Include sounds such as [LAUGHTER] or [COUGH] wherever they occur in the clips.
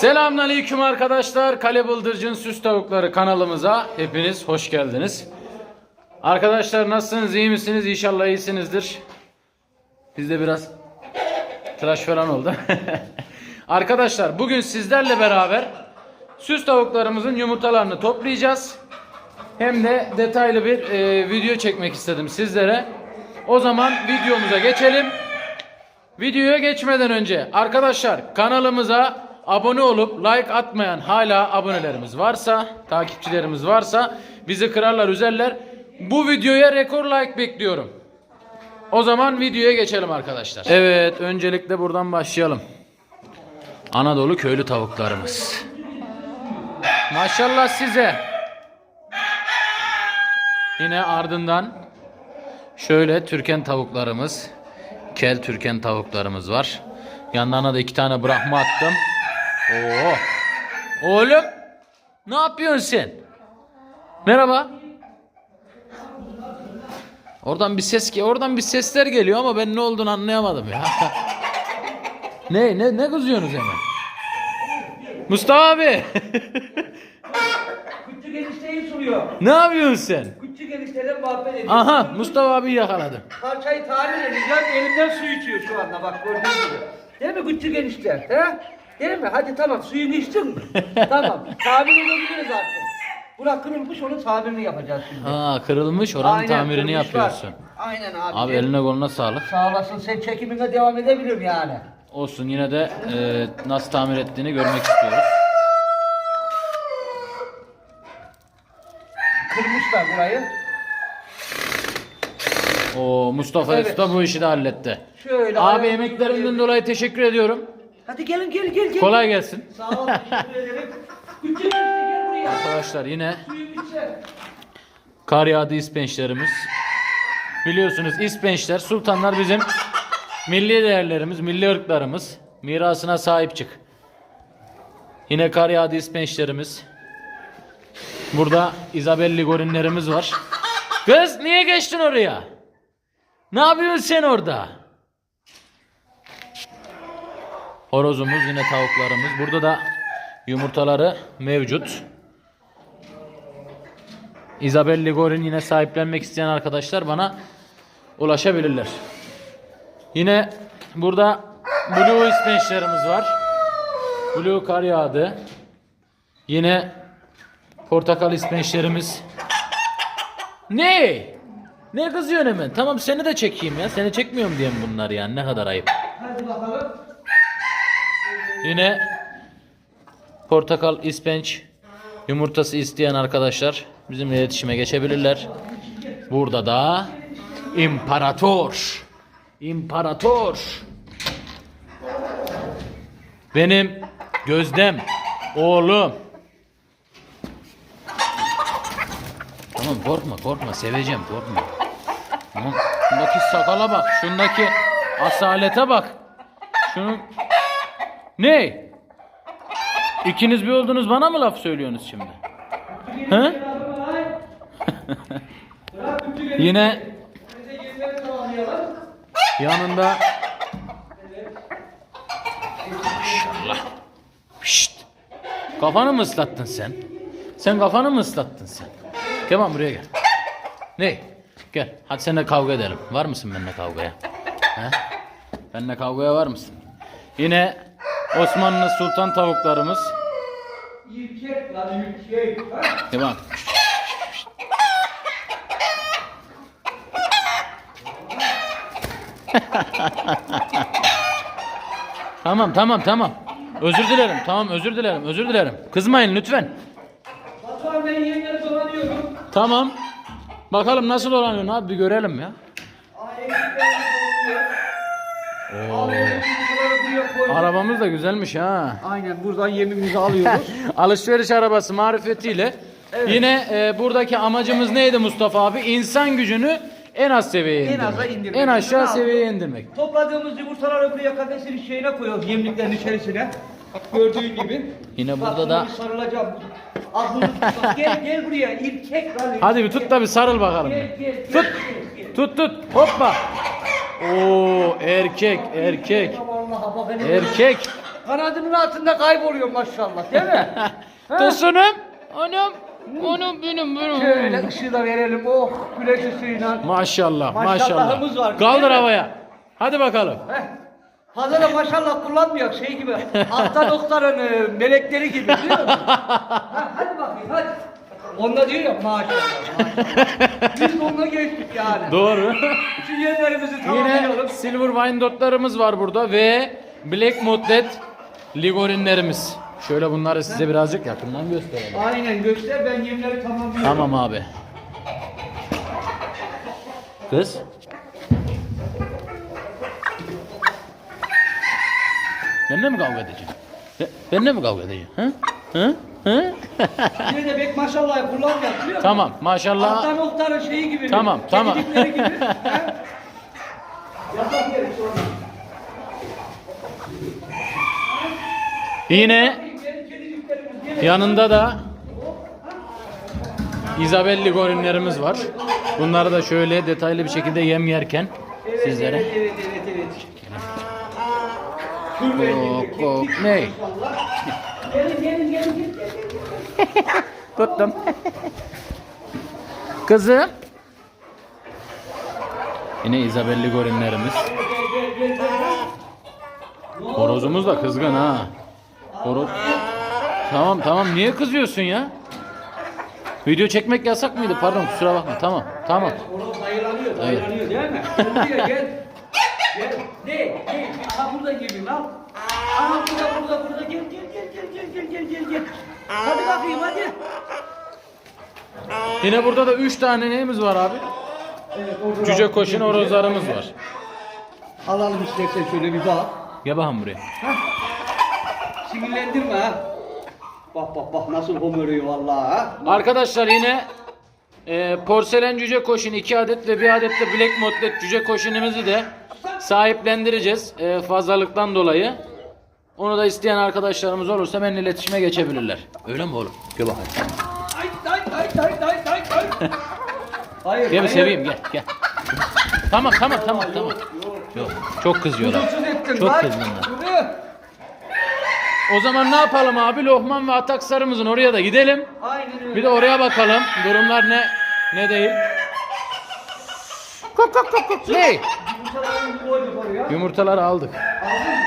Selamünaleyküm arkadaşlar. Kale Bıldırcın Süs Tavukları kanalımıza hepiniz hoş geldiniz. Arkadaşlar nasılsınız? iyi misiniz? İnşallah iyisinizdir. Bizde biraz tıraş falan oldu. [LAUGHS] arkadaşlar bugün sizlerle beraber süs tavuklarımızın yumurtalarını toplayacağız. Hem de detaylı bir e, video çekmek istedim sizlere. O zaman videomuza geçelim. Videoya geçmeden önce arkadaşlar kanalımıza abone olup like atmayan hala abonelerimiz varsa, takipçilerimiz varsa bizi kırarlar, üzerler. Bu videoya rekor like bekliyorum. O zaman videoya geçelim arkadaşlar. Evet, öncelikle buradan başlayalım. Anadolu köylü tavuklarımız. Maşallah size. Yine ardından şöyle Türken tavuklarımız. Kel Türken tavuklarımız var. Yanlarına da iki tane Brahma attım. Oo. Oğlum ne yapıyorsun sen? Merhaba. Oradan bir ses ki oradan bir sesler geliyor ama ben ne olduğunu anlayamadım ya. [LAUGHS] ne ne ne kızıyorsunuz hemen? Mustafa abi. [LAUGHS] Küçük enişteyi soruyor. ne yapıyorsun sen? Küçük enişteyle muhabbet ediyor. Aha Mustafa abi yakaladım. Parçayı tamir edeceğim. Elimden su içiyor şu anda bak gördüğün gibi. Değil mi küçük enişte? He? Değil mi? Hadi tamam suyunu içtin mi? [LAUGHS] tamam. Tamir edebiliriz artık. Bura kırılmış onun tamirini yapacağız şimdi. Ha kırılmış oranın Aynen, tamirini kırmışlar. yapıyorsun. Aynen abi. Abi eline koluna sağlık. Sağ olasın sen çekimine devam edebilirim yani. Olsun yine de e, nasıl tamir ettiğini görmek istiyoruz. Kırmışlar burayı. O Mustafa Evet. Usta bu işi de halletti. Şöyle. Abi emeklerinden dolayı teşekkür ediyorum. Hadi gelin gel gel gel. Kolay gelsin. Sağ ol teşekkür ederim. Enişte gel buraya. Arkadaşlar yine Suyun kar yağdı ispençlerimiz. Biliyorsunuz ispençler, sultanlar bizim milli değerlerimiz, milli ırklarımız. Mirasına sahip çık. Yine kar yağdı ispençlerimiz. Burada Isabelli gorinlerimiz var. Kız niye geçtin oraya? Ne yapıyorsun sen orada? Horozumuz yine tavuklarımız. Burada da yumurtaları mevcut. Isabel Ligorin yine sahiplenmek isteyen arkadaşlar bana ulaşabilirler. Yine burada Blue ispençlerimiz var. Blue kar yağdı. Yine portakal ispençlerimiz. Ne? Ne kızıyorsun hemen? Tamam seni de çekeyim ya. Seni çekmiyorum diye bunlar yani? Ne kadar ayıp. Hadi bakalım. Yine portakal, ispenç, yumurtası isteyen arkadaşlar bizimle iletişime geçebilirler. Burada da imparator. İmparator. Benim gözdem, oğlum. Tamam korkma korkma seveceğim korkma. Tamam. Şundaki sakala bak, şundaki asalete bak. Şunun ne? İkiniz bir oldunuz bana mı laf söylüyorsunuz şimdi? He? [LAUGHS] Yine yanında Maşallah. Şşt. Kafanı mı ıslattın sen? Sen kafanı mı ıslattın sen? Tamam buraya gel. Ne? Gel. Hadi seninle kavga edelim. Var mısın benimle kavgaya? He? Benimle kavgaya var mısın? Yine Osmanlı Sultan tavuklarımız. İlkek lan. Ha? Devam. [LAUGHS] tamam tamam tamam. Özür dilerim. Tamam özür dilerim. Özür dilerim. Kızmayın lütfen. Batuhan ben yeniden dolanıyorum. Tamam. Bakalım nasıl oranıyor abi bir görelim ya. Aa, buraya. Arabamız da güzelmiş ha. Aynen buradan yemimizi alıyoruz. [LAUGHS] Alışveriş arabası marifetiyle. Yine e, buradaki amacımız neydi Mustafa abi? İnsan gücünü en az seviyeye En indirmek. aza indirmek. En aşağı seviyeye indirmek. Topladığımız yumurtaları buraya kafesin şeyine koyuyoruz yemliklerin içerisine. Gördüğün gibi. Yine burada da- sarılacağım. Aklını tut. Bak, [LAUGHS] gel gel buraya ilkek lan. Hadi bir tut da bir sarıl bakalım. Gel gel. gel, Tut. gel, gel. Tut tut. Hoppa. Oo erkek erkek. Vallahi bak hele. Erkek. kanadının altında kayboluyor maşallah değil mi? [LAUGHS] Ha? Tosunum. Anam. Anam benim benim. Şöyle ışığı da verelim. Oh güneş ışığıyla. Maşallah Maşallahımız maşallah. var. Kaldır havaya. Hadi bakalım. Heh. Fazla da maşallah kullanmıyor şey gibi. Hasta doktorun e, melekleri gibi biliyor musun? [LAUGHS] ha, hadi bakayım hadi. Onda diyor ya maşallah. [LAUGHS] maşallah. Biz de onunla geçtik yani. Doğru. Şu yerlerimizi Yine tamamlayalım. Silver Wine dotlarımız var burada ve Black Moodlet ligorinlerimiz. Şöyle bunları size birazcık yakından gösterelim. Aynen göster ben yemleri tamamlıyorum. Tamam abi. Kız. Benimle mi kavga edeceksin? Be- Benimle mi kavga edeceksin? Hı? Hı? Hı? [LAUGHS] Yine de bek maşallah biliyor musun? tamam maşallah. Aslan Oktar'ın şeyi gibi. Tamam, tamam. gibi. [LAUGHS] Yasak yeri sonra. Yine yanında da Isabel ligorinlerimiz var. Bunları da şöyle detaylı bir şekilde yem yerken Evet, sizlere. Evet evet evet evet. Kok, kok, keklik ne? maşallah. Gelin gelin gelin gelin. Tuttum. Kızım. Yine Isabel ligorinlerimiz. Horozumuz da kızgın ha. Horoz. Tamam tamam niye kızıyorsun ya? Video çekmek yasak mıydı? Pardon kusura bakma. Tamam tamam. Horoz hayırlanıyor, hayırlanıyor değil mi? Gel gel. Gel. Ne? Ne? Ha burada gelin al. Aha burada burada burada gel gel gel gel gel gel. Hadi bakayım hadi. Yine burada da 3 tane neyimiz var abi? Evet, orada Cüce koşun horozlarımız var. Alalım istersen şöyle bir bak. Gel bakalım buraya. Sinirlendirme ha. Bak bak bak nasıl homörüyor vallahi ha. Arkadaşlar yine e, porselen cüce koşun 2 adet ve 1 adet de black modlet cüce koşunumuzu de sahiplendireceğiz e, fazlalıktan dolayı. Onu da isteyen arkadaşlarımız olursa benimle iletişime geçebilirler. Öyle mi oğlum? Gel bakalım. Ay ay ay ay ay ay ay. Hayır. Gel bir hayır. seveyim gel gel. Tamam tamam tamam tamam. Yok çok kızıyorlar. Çok kızgınlar. O zaman ne yapalım abi? Lohman ve Ataksarımızın oraya da gidelim. Aynen öyle. Bir de oraya bakalım. Durumlar ne ne değil. Kok kok kok kok. Ne? Yumurtaları aldık. Tamam.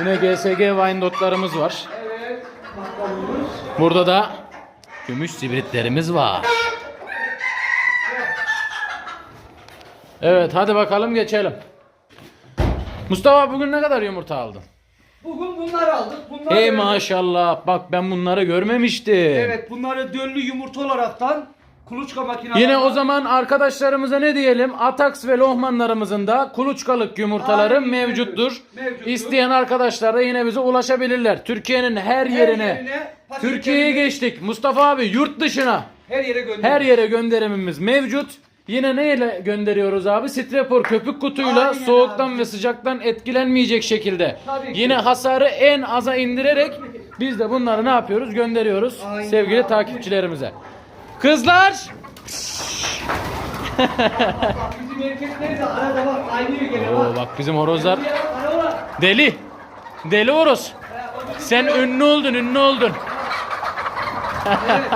Yine GSG wine dotlarımız var. Evet. Burada da gümüş sibritlerimiz var. Evet hadi bakalım geçelim. Mustafa bugün ne kadar yumurta aldın? Bugün bunları aldık. Bunlar Hey maşallah bak ben bunları görmemiştim. Evet bunları döllü yumurta olaraktan kuluçka makinelerine. Yine o zaman arkadaşlarımıza ne diyelim? Atax ve Lohmanlarımızın da kuluçkalık yumurtaları Aynen mevcuttur. mevcuttur. İsteyen arkadaşlar da yine bize ulaşabilirler. Türkiye'nin her yerine. yerine, Türkiye'ye geçtik. Mustafa abi yurt dışına. her yere gönderiyoruz. Her yere gönderimimiz mevcut. Yine neyle gönderiyoruz abi? Strepor köpük kutuyla Aynen soğuktan abi. ve sıcaktan etkilenmeyecek şekilde. Tabii ki. Yine hasarı en aza indirerek biz de bunları ne yapıyoruz? Gönderiyoruz Aynen sevgili abi. takipçilerimize. Kızlar Bak bizim erkekler de arada bak aynıyor gene Oo bak. bak bizim horozlar deli. Deli horoz. Sen ünlü oldun, ünlü oldun. Evet.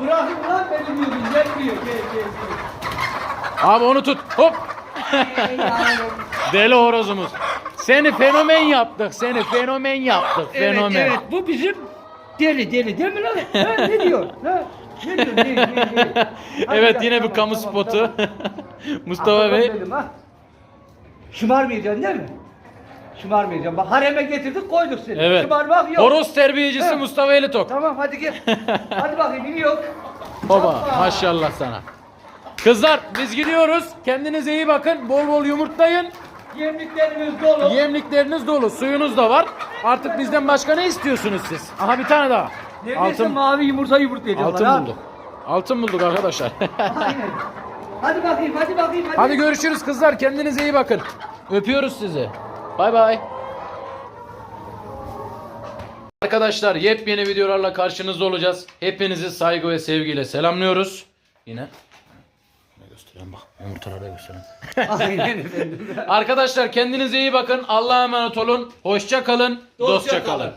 Bırakın ulan beni diyor. Gelmiyor. Gel gel gel. Abi onu tut. Hop. Deli horozumuz. Seni fenomen yaptık. Seni fenomen yaptık. Evet Fenomen. evet bu bizim deli deli değil mi lan? Ha, ne diyor? Ha? [LAUGHS] Evet yine bir kamu spotu. [LAUGHS] Mustafa Bey. benim, ha. Şımarmayacaksın değil mi? Şımarmayacaksın. Bak hareme getirdik koyduk seni. Evet. Şımarmak yok. Horoz terbiyecisi Evet. Mustafa Elitok. Tamam hadi gel. [LAUGHS] hadi bakayım iniyor. Baba maşallah sana. Kızlar biz gidiyoruz. Kendinize iyi bakın. Bol bol yumurtlayın. Yemliklerimiz dolu. Yemlikleriniz dolu. Suyunuz da var. Artık bizden başka ne istiyorsunuz siz? Aha bir tane daha. Neredeyse Altın, mavi yumurta yumurtlayacaklar altın ha. bulduk. Altın bulduk arkadaşlar. [LAUGHS] Aynen. Hadi bakayım hadi bakayım hadi. Hadi görüşürüz kızlar. Kendinize iyi bakın. Öpüyoruz sizi. Bay bay. Arkadaşlar yepyeni videolarla karşınızda olacağız. Hepinizi saygı ve sevgiyle selamlıyoruz. Yine. Gösteren bak. Yumurtaları. [LAUGHS] Aynen efendim. Arkadaşlar kendinize iyi bakın. Allah'a emanet olun. Hoşça kalın. Dostça kalın.